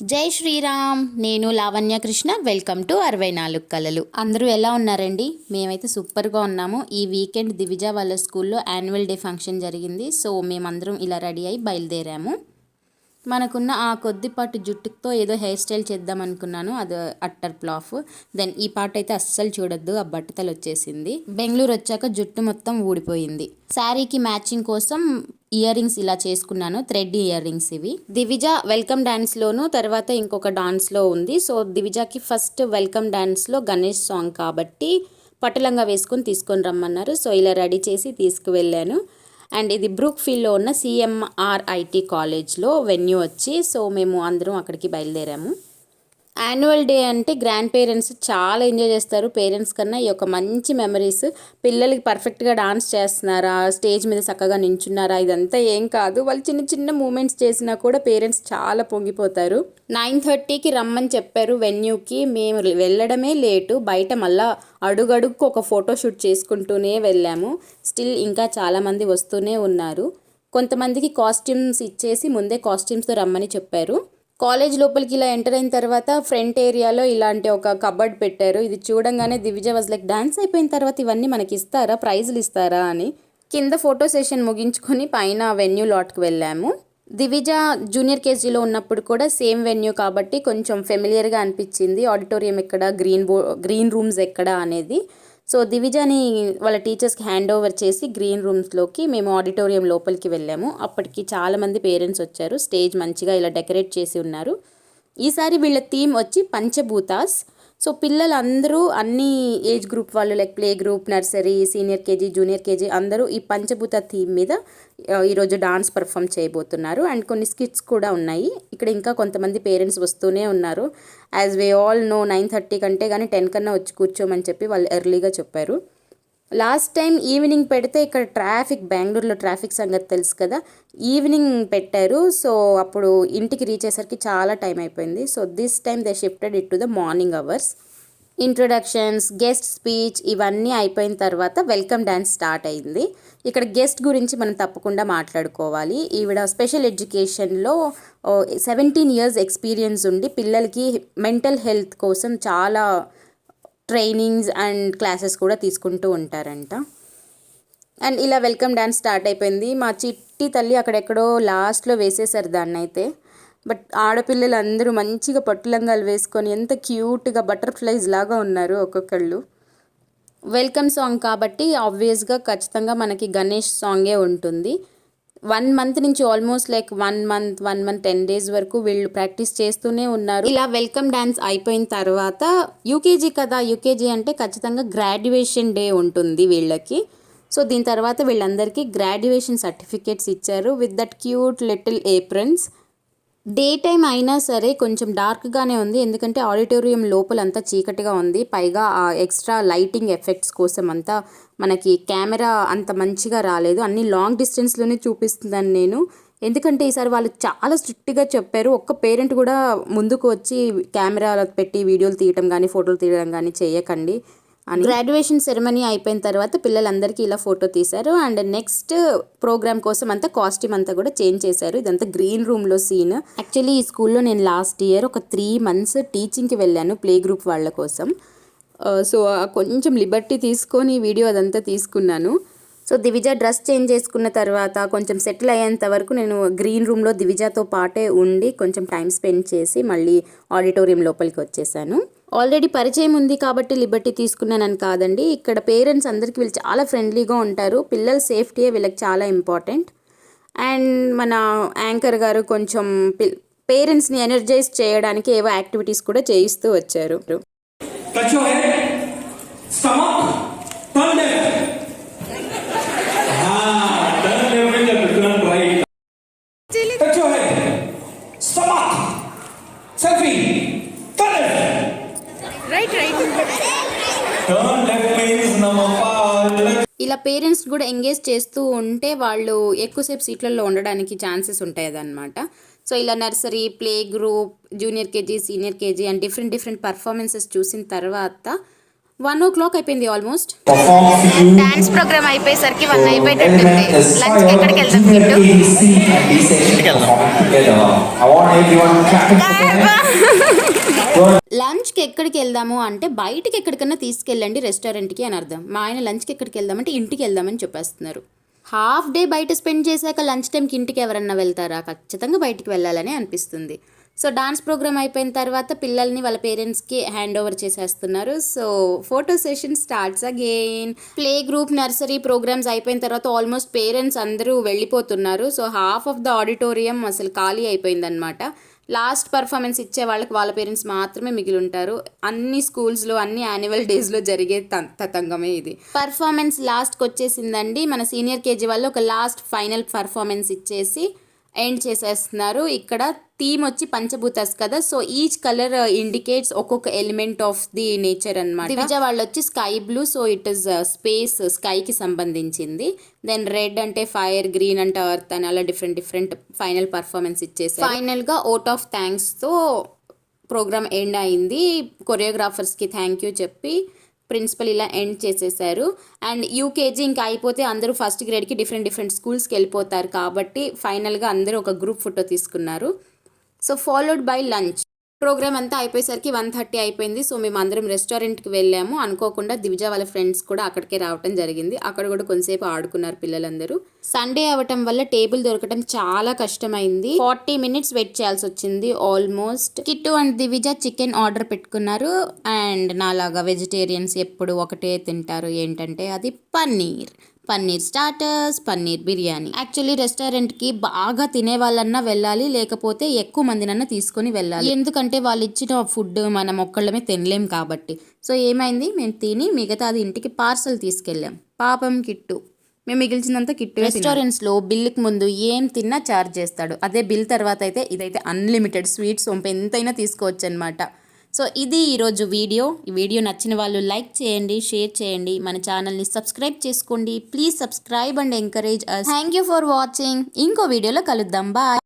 జై శ్రీరామ్ నేను Lavanya Krishna welcome to అరవై నాలుగు కళలు. అందరూ ఎలా ఉన్నారండి? మేమైతే సూపర్గా ఉన్నాము. ఈ వీకెండ్ దివిజ వాళ్ళ స్కూల్లో యాన్యువల్ డే ఫంక్షన్ జరిగింది. సో మేమందరం ఇలా రెడీ అయి బయలుదేరాము. మనకున్న ఆ కొద్దిపాటి జుట్టుతో ఏదో హెయిర్ స్టైల్ చేద్దాం అనుకున్నాను అది అట్టర్ ప్లాఫ్ దెన్ ఈ పాట అయితే అస్సలు చూడొద్దు ఆ బట్టతలు వచ్చేసింది. బెంగళూరు వచ్చాక జుట్టు మొత్తం ఊడిపోయింది. శారీకి మ్యాచింగ్ కోసం ఇయర్ రింగ్స్ ఇలా చేసుకున్నాను థ్రెడ్ ఇయర్ రింగ్స్ ఇవి. దివిజ వెల్కమ్ డాన్స్లోను తర్వాత ఇంకొక డాన్స్లో ఉంది. సో దివిజాకి ఫస్ట్ వెల్కమ్ డ్యాన్స్లో గణేష్ సాంగ్ కాబట్టి పటలంగా వేసుకొని తీసుకొని రమ్మన్నారు. సో ఇలా రెడీ చేసి తీసుకువెళ్ళాను. అండ్ ఇది బ్రూక్ ఫీల్డ్లో ఉన్న సిఎంఆర్ఐటీ కాలేజ్లో వెన్యూ వచ్చి సో మేము అందరం అక్కడికి బయలుదేరాము. యాన్యువల్ డే అంటే గ్రాండ్ పేరెంట్స్ చాలా ఎంజాయ్ చేస్తారు. పేరెంట్స్ కన్నా ఈ యొక్క మంచి మెమరీస్ పిల్లలకి పర్ఫెక్ట్గా డాన్స్ చేస్తున్నారా స్టేజ్ మీద చక్కగా నించున్నారా ఇదంతా ఏం కాదు. వాళ్ళు చిన్న చిన్న మూమెంట్స్ చేసినా కూడా పేరెంట్స్ చాలా పొంగిపోతారు. నైన్ థర్టీకి రమ్మని చెప్పారు వెన్యూకి. మేము వెళ్ళడమే లేటు. బయట మళ్ళా అడుగడుగుకు ఒక ఫోటో షూట్ చేసుకుంటూనే వెళ్ళాము. స్టిల్ ఇంకా చాలామంది వస్తూనే ఉన్నారు. కొంతమందికి కాస్ట్యూమ్స్ ఇచ్చేసి ముందే కాస్ట్యూమ్స్తో రమ్మని చెప్పారు. కాలేజ్ లోపలికి ఇలా ఎంటర్ అయిన తర్వాత ఫ్రంట్ ఏరియాలో ఇలాంటి ఒక కబర్డ్ పెట్టారు. ఇది చూడంగానే దివిజ వాజ్ లైక్ డాన్స్ అయిపోయిన తర్వాత ఇవన్నీ మనకి ఇస్తారా? ప్రైజ్లు ఇస్తారా? అని కింద ఫోటో సెషన్ ముగించుకొని పైన వెన్యూ లాట్కి వెళ్ళాము. దివిజ జూనియర్ కేజీలో ఉన్నప్పుడు కూడా సేమ్ వెన్యూ కాబట్టి కొంచెం ఫెమిలియర్గా అనిపించింది. ఆడిటోరియం ఎక్కడ? గ్రీన్ బో గ్రీన్ రూమ్స్ ఎక్కడ అనేది. సో దివిజాని వాళ్ళ టీచర్స్కి హ్యాండ్ ఓవర్ చేసి గ్రీన్ రూమ్స్లోకి మేము ఆడిటోరియం లోపలికి వెళ్ళాము. అప్పటికి చాలామంది పేరెంట్స్ వచ్చారు. స్టేజ్ మంచిగా ఇలా డెకరేట్ చేసి ఉన్నారు. ఈసారి వీళ్ళ థీమ్ వచ్చి పంచభూతాస్. సో పిల్లలందరూ అన్ని ఏజ్ గ్రూప్ వాళ్ళు like play group nursery senior KG junior KG అందరూ ఈ పంచభూత థీమ్ మీద ఈరోజు డాన్స్ పర్ఫామ్ చేయబోతున్నారు. అండ్ కొన్ని స్కిట్స్ కూడా ఉన్నాయి. ఇక్కడ ఇంకా కొంతమంది పేరెంట్స్ వస్తూనే ఉన్నారు. As we all know nine thirty కంటే కానీ టెన్ కన్నా వచ్చి కూర్చోమని చెప్పి వాళ్ళు ఎర్లీగా చెప్పారు. లాస్ట్ టైం ఈవినింగ్ పెడితే ఇక్కడ ట్రాఫిక్ బెంగళూరులో ట్రాఫిక్ సంగతి తెలుసు కదా. ఈవినింగ్ పెట్టారు. సో అప్పుడు ఇంటికి రీచ్ అయ్యేసరికి చాలా టైం అయిపోయింది. So this time they shifted it to the morning hours introductions guest speech ఇవన్నీ అయిపోయిన తర్వాత వెల్కమ్ డ్యాన్స్ స్టార్ట్ అయింది. ఇక్కడ గెస్ట్ గురించి మనం తప్పకుండా మాట్లాడుకోవాలి. ఈవిడ స్పెషల్ ఎడ్యుకేషన్లో సెవెంటీన్ ఇయర్స్ ఎక్స్పీరియన్స్ ఉండి పిల్లలకి మెంటల్ హెల్త్ కోసం చాలా ట్రైనింగ్స్ అండ్ క్లాసెస్ కూడా తీసుకుంటూ ఉంటారంట. అండ్ ఇలా వెల్కమ్ డ్యాన్స్ స్టార్ట్ అయిపోయింది. మా చిట్టి తల్లి అక్కడెక్కడో లాస్ట్లో వేసేసారు దాన్ని అయితే బట్ ఆడపిల్లలు అందరూ మంచిగా పట్టులంగాలు వేసుకొని ఎంత క్యూట్గా బటర్ఫ్లైస్ లాగా ఉన్నారు ఒక్కొక్కళ్ళు. వెల్కమ్ సాంగ్ కాబట్టి ఆబ్వియస్గా ఖచ్చితంగా మనకి గణేష్ సాంగే ఉంటుంది. వన్ మంత్ నుంచి almost like one month one month ten days వరకు వీళ్ళు ప్రాక్టీస్ చేస్తూనే ఉన్నారు. ఇలా వెల్కమ్ డాన్స్ అయిపోయిన తర్వాత యూకేజీ కదా యూకేజీ అంటే ఖచ్చితంగా గ్రాడ్యుయేషన్ డే ఉంటుంది వీళ్ళకి. సో దీని తర్వాత వీళ్ళందరికీ గ్రాడ్యుయేషన్ సర్టిఫికేట్స్ ఇచ్చారు with that cute little aprons. Day time అయినా సరే కొంచెం డార్క్గానే ఉంది. ఎందుకంటే ఆడిటోరియం లోపలంతా చీకటిగా ఉంది. పైగా ఆ ఎక్స్ట్రా లైటింగ్ ఎఫెక్ట్స్ కోసం అంతా మనకి కెమెరా అంత మంచిగా రాలేదు. అన్ని లాంగ్ డిస్టెన్స్లోనే చూపిస్తుందని నేను. ఎందుకంటే ఈసారి వాళ్ళు చాలా స్ట్రిక్ట్గా చెప్పారు. ఒక్క పేరెంట్ కూడా ముందుకు వచ్చి కెమెరా పెట్టి వీడియోలు తీయటం కానీ ఫోటోలు తీయడం కానీ చేయకండి. అని. గ్రాడ్యుయేషన్ సెరమనీ అయిపోయిన తర్వాత పిల్లలందరికీ ఇలా ఫోటో తీశారు. అండ్ నెక్స్ట్ ప్రోగ్రామ్ కోసం అంతా కాస్ట్యూమ్ అంతా కూడా చేంజ్ చేశారు. ఇదంతా గ్రీన్ రూమ్లో సీన్ యాక్చువల్లీ ఈ స్కూల్లో నేను లాస్ట్ ఇయర్ ఒక త్రీ మంత్స్ టీచింగ్కి వెళ్ళాను ప్లే గ్రూప్ వాళ్ళ కోసం. Uh, సో కొంచెం లిబర్టీ తీసుకొని వీడియో అదంతా తీసుకున్నాను. సో దివిజ డ్రెస్ చేంజ్ చేసుకున్న తర్వాత కొంచెం సెటిల్ అయ్యేంత వరకు నేను గ్రీన్ రూమ్లో దివిజాతో పాటే ఉండి కొంచెం టైం స్పెండ్ చేసి మళ్ళీ ఆడిటోరియం లోపలికి వచ్చేసాను. ఆల్రెడీ పరిచయం ఉంది కాబట్టి లిబర్టీ తీసుకున్నానని కాదండి. ఇక్కడ పేరెంట్స్ అందరికీ వీళ్ళు చాలా ఫ్రెండ్లీగా ఉంటారు. పిల్లల సేఫ్టీయే వీళ్ళకి చాలా ఇంపార్టెంట్. అండ్ మన యాంకర్ గారు కొంచెం పేరెంట్స్ని ఎనర్జైజ్ చేయడానికి ఏవో యాక్టివిటీస్ కూడా చేయిస్తూ వచ్చారు. ఇలా పేరెంట్స్ కూడా ఎంగేజ్ చేస్తూ ఉంటే వాళ్ళు ఎక్కువసేపు సీట్లలో ఉండడానికి ఛాన్సెస్ ఉంటాయి అదనమాట సో ఇలా nursery play group junior KG senior KG and different different performances చూసిన తర్వాత వన్ ఓ క్లాక్ అయిపోయింది ఆల్మోస్ట్. డాన్స్ ప్రోగ్రామ్ అయిపోయేసరికి వన్ is లంచ్. ఎక్కడికి. Good. లంచ్కి ఎక్కడికి వెళ్దాము అంటే బయటికి ఎక్కడికన్నా తీసుకెళ్ళండి రెస్టారెంట్కి అని అర్థం మా ఆయన లంచ్కి ఎక్కడికి వెళ్దామంటే ఇంటికి వెళ్దామని చెప్పేస్తున్నారు హాఫ్ డే బయట స్పెండ్ చేశాక లంచ్ టైంకి ఇంటికి ఎవరన్నా వెళ్తారా ఖచ్చితంగా బయటికి వెళ్ళాలని అనిపిస్తుంది సో డాన్స్ ప్రోగ్రామ్ అయిపోయిన తర్వాత పిల్లల్ని వాళ్ళ పేరెంట్స్కి హ్యాండ్ ఓవర్ చేసేస్తున్నారు. So photo session starts again. Play group nursery programmes అయిపోయిన తర్వాత ఆల్మోస్ట్ పేరెంట్స్ అందరూ వెళ్ళిపోతున్నారు. So half of the auditorium అసలు ఖాళీ అయిపోయిందనమాట లాస్ట్ పర్ఫార్మెన్స్ ఇచ్చే వాళ్ళకి వాళ్ళ పేరెంట్స్ మాత్రమే మిగిలి ఉంటారు అన్ని స్కూల్స్లో అన్ని యాన్యువల్ డేస్లో జరిగే త- తతంగమే ఇది. పర్ఫార్మెన్స్ లాస్ట్కి వచ్చేసిందండి మన సీనియర్ కేజీ వాళ్ళు ఒక లాస్ట్ ఫైనల్ పర్ఫార్మెన్స్ ఇచ్చేసి ఎండ్ చేసేస్తున్నారు. ఇక్కడ థీమ్ వచ్చి పంచభూతాస్ కదా. సో ఈచ్ కలర్ ఇండికేట్స్ ఒక్కొక్క ఎలిమెంట్ ఆఫ్ ది నేచర్ అన్నమాట. దివిజ వాళ్ళు వచ్చి sky blue so it is space స్కైకి సంబంధించింది. దెన్ రెడ్ అంటే ఫైర్ గ్రీన్ అంటే అర్త్ అని అలా డిఫరెంట్ డిఫరెంట్ ఫైనల్ పర్ఫార్మెన్స్ ఇచ్చేసి ఫైనల్గా ఓట్ ఆఫ్ థ్యాంక్స్తో ప్రోగ్రామ్ ఎండ్ అయింది. కొరియోగ్రాఫర్స్కి థ్యాంక్ యూ చెప్పి ప్రిన్సిపల్ ఇలా ఎండ్ చేసేసారు. అండ్ యూకేజీ ఇంకా అయిపోతే అందరూ ఫస్ట్ గ్రేడ్కి డిఫరెంట్ డిఫరెంట్ స్కూల్స్కి వెళ్ళిపోతారు కాబట్టి ఫైనల్గా అందరూ ఒక గ్రూప్ ఫోటో తీసుకున్నారు. So followed by lunch. Programme అంతా అయిపోయేసరికి వన్ థర్టీ అయిపోయింది. సో మేము అందరం రెస్టారెంట్కి వెళ్ళాము. అనుకోకుండా దివిజ వాళ్ళ ఫ్రెండ్స్ కూడా అక్కడికే రావటం జరిగింది. అక్కడ కూడా కొంతసేపు ఆడుకున్నారు పిల్లలందరూ. సండే అవ్వటం వల్ల టేబుల్ దొరకటం చాలా కష్టమైంది. ఫార్టీ మినిట్స్ వెయిట్ చేయాల్సి వచ్చింది. Almost Kittu and Divija chicken order పెట్టుకున్నారు. అండ్ నాలాగా వెజిటేరియన్స్ ఎప్పుడు ఒకటే తింటారు. ఏంటంటే అది పన్నీర్. పన్నీర్ స్టార్టర్స్ పన్నీర్ బిర్యానీ. యాక్చువల్లీ రెస్టారెంట్కి బాగా తినే వాళ్ళన్నా వెళ్ళాలి లేకపోతే ఎక్కువ మందినన్నా తీసుకొని వెళ్ళాలి. ఎందుకంటే వాళ్ళు ఇచ్చిన ఫుడ్ మనం ఒక్కళ్ళమే తినలేం కాబట్టి. సో ఏమైంది? మేము తిని మిగతాది ఇంటికి పార్సల్ తీసుకెళ్ళాం. పాపం కిట్టు. మేము మిగిల్చినంత కిట్టు రెస్టారెంట్స్లో బిల్లుకి ముందు ఏం తిన్నా ఛార్జ్ చేస్తాడు. అదే బిల్ తర్వాత అయితే ఇదైతే అన్లిమిటెడ్ స్వీట్స్ ఎంతైనా తీసుకోవచ్చు అనమాట సో ఇది ఈరోజు వీడియో. ఈ వీడియో నచ్చిన వాళ్ళు లైక్ చేయండి షేర్ చేయండి. మన ఛానల్ని సబ్స్క్రైబ్ చేసుకోండి. Please subscribe and encourage thank you for watching ఇంకో వీడియోలో కలుద్దాం. బాయ్